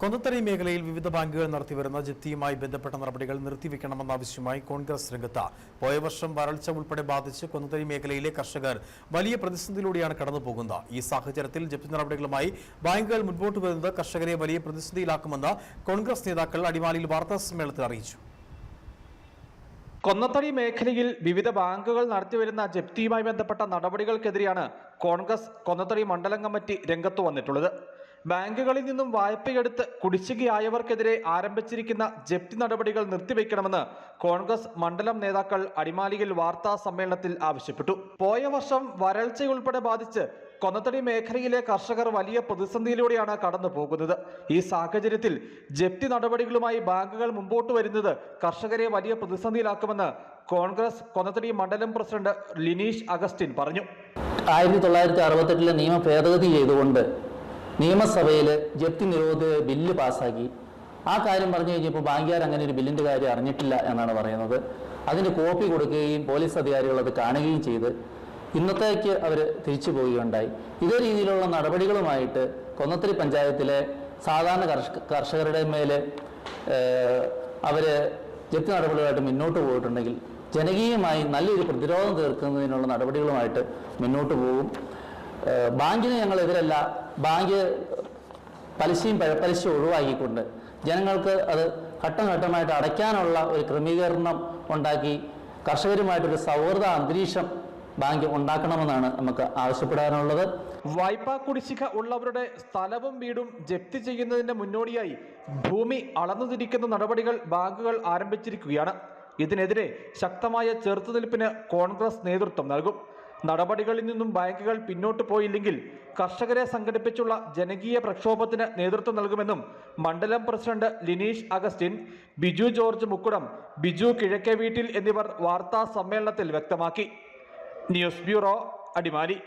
കൊന്നത്തടി മേഖലയിൽ വിവിധ ബാങ്കുകൾ നടത്തിവരുന്ന ജപ്തിയുമായി ബന്ധപ്പെട്ട നടപടികൾ നിർത്തിവെക്കണമെന്നാവശ്യമായി കോൺഗ്രസ് രംഗത്ത്. പോയ വർഷം വരൾച്ച ഉൾപ്പെടെ ബാധിച്ച് കൊന്നത്തറി മേഖലയിലെ കർഷകർ വലിയ പ്രതിസന്ധിയിലൂടെയാണ് കടന്നുപോകുന്നത്. ഈ സാഹചര്യത്തിൽ ജപ്തി നടപടികളുമായി ബാങ്കുകൾ മുൻപോട്ട് വരുന്നത് കർഷകരെ വലിയ പ്രതിസന്ധിയിലാക്കുമെന്ന് കോൺഗ്രസ് നേതാക്കൾ അടിമാലിയിൽ വാർത്താ സമ്മേളനത്തിൽ അറിയിച്ചു. കൊന്നത്തടി മേഖലയിൽ വിവിധ ബാങ്കുകൾ നടത്തിവരുന്ന ജപ്തിയുമായി ബന്ധപ്പെട്ട നടപടികൾക്കെതിരെയാണ് കോൺഗ്രസ് കൊന്നത്തടി മണ്ഡലം കമ്മിറ്റി രംഗത്ത് വന്നിട്ടുള്ളത്. ബാങ്കുകളിൽ നിന്നും വായ്പയെടുത്ത് കുടിശ്ശികയായവർക്കെതിരെ ആരംഭിച്ചിരിക്കുന്ന ജപ്തി നടപടികൾ നിർത്തിവെക്കണമെന്ന് കോൺഗ്രസ് മണ്ഡലം നേതാക്കൾ അടിമാലിയിൽ വാർത്താ സമ്മേളനത്തിൽ ആവശ്യപ്പെട്ടു. പോയ വർഷം വരൾച്ചയുൾപ്പെടെ ബാധിച്ച് കൊന്നത്തടി മേഖലയിലെ കർഷകർ വലിയ പ്രതിസന്ധിയിലൂടെയാണ് കടന്നു പോകുന്നത് ഈ സാഹചര്യത്തിൽ ജപ്തി നടപടികളുമായി ബാങ്കുകൾ മുമ്പോട്ട് വരുന്നത് കർഷകരെ വലിയ പ്രതിസന്ധിയിലാക്കുമെന്ന് കോൺഗ്രസ് കൊന്നത്തടി മണ്ഡലം പ്രസിഡന്റ് ലിനീഷ് അഗസ്റ്റിൻ പറഞ്ഞു. ആയിരത്തി തൊള്ളായിരത്തി അറുപത്തെട്ടിലെ നിയമ ഭേദഗതി ചെയ്തുകൊണ്ട് നിയമസഭയിൽ ജപ്തി നിരോധ ബില്ല് പാസ്സാക്കി ആ കാര്യം പറഞ്ഞു കഴിഞ്ഞപ്പോൾ ബാങ്കുകാർ അങ്ങനെ ഒരു ബില്ലിന്റെ കാര്യം അറിഞ്ഞിട്ടില്ല എന്നാണ് പറയുന്നത്. അതിന് കോപ്പി കൊടുക്കുകയും പോലീസ് അധികാരികൾ അത് കാണുകയും ചെയ്ത് ഇന്നത്തേക്ക് അവർ തിരിച്ചു പോവുകയുണ്ടായി. ഇതേ രീതിയിലുള്ള നടപടികളുമായിട്ട് കൊന്നത്തിരി പഞ്ചായത്തിലെ സാധാരണ കർഷക കർഷകരുടെ മേൽ അവർ ജപ്തി നടപടികളായിട്ട് മുന്നോട്ട് പോയിട്ടുണ്ടെങ്കിൽ ജനകീയമായി നല്ലൊരു പ്രതിരോധം തീർക്കുന്നതിനുള്ള നടപടികളുമായിട്ട് മുന്നോട്ട് പോകും ബാങ്കിന് ഞങ്ങൾ എതിരല്ല ബാങ്ക് പലിശയും പഴപ്പലിശയും ഒഴിവാക്കിക്കൊണ്ട് ജനങ്ങൾക്ക് അത് ഘട്ടം ഘട്ടമായിട്ട് അടയ്ക്കാനുള്ള ഒരു ക്രമീകരണം ഉണ്ടാക്കി കർഷകരുമായിട്ടൊരു സൗഹൃദ അന്തരീക്ഷം ബാങ്ക് ഉണ്ടാക്കണമെന്നാണ് നമുക്ക് ആവശ്യപ്പെടാനുള്ളത്. വായ്പാ കുടിശ്ശിക ഉള്ളവരുടെ സ്ഥലവും വീടും ജപ്തി ചെയ്യുന്നതിന്റെ മുന്നോടിയായി ഭൂമി അളന്നുതിരിക്കുന്ന നടപടികൾ ബാങ്കുകൾ ആരംഭിച്ചിരിക്കുകയാണ്. ഇതിനെതിരെ ശക്തമായ ചെറുത്തുനിൽപ്പിന് കോൺഗ്രസ് നേതൃത്വം നൽകും. നടപടികളിൽ നിന്നും ബാങ്കുകൾ പിന്നോട്ട് പോയില്ലെങ്കിൽ കർഷകരെ സംഘടിപ്പിച്ചുള്ള ജനകീയ പ്രക്ഷോഭത്തിന് നേതൃത്വം നൽകുമെന്നും മണ്ഡലം president Lineesh Augustine Biju George Mukkudam Biju കിഴക്കേ വീട്ടിൽ എന്നിവർ വാർത്താ സമ്മേളനത്തിൽ വ്യക്തമാക്കി. News bureau Adimali.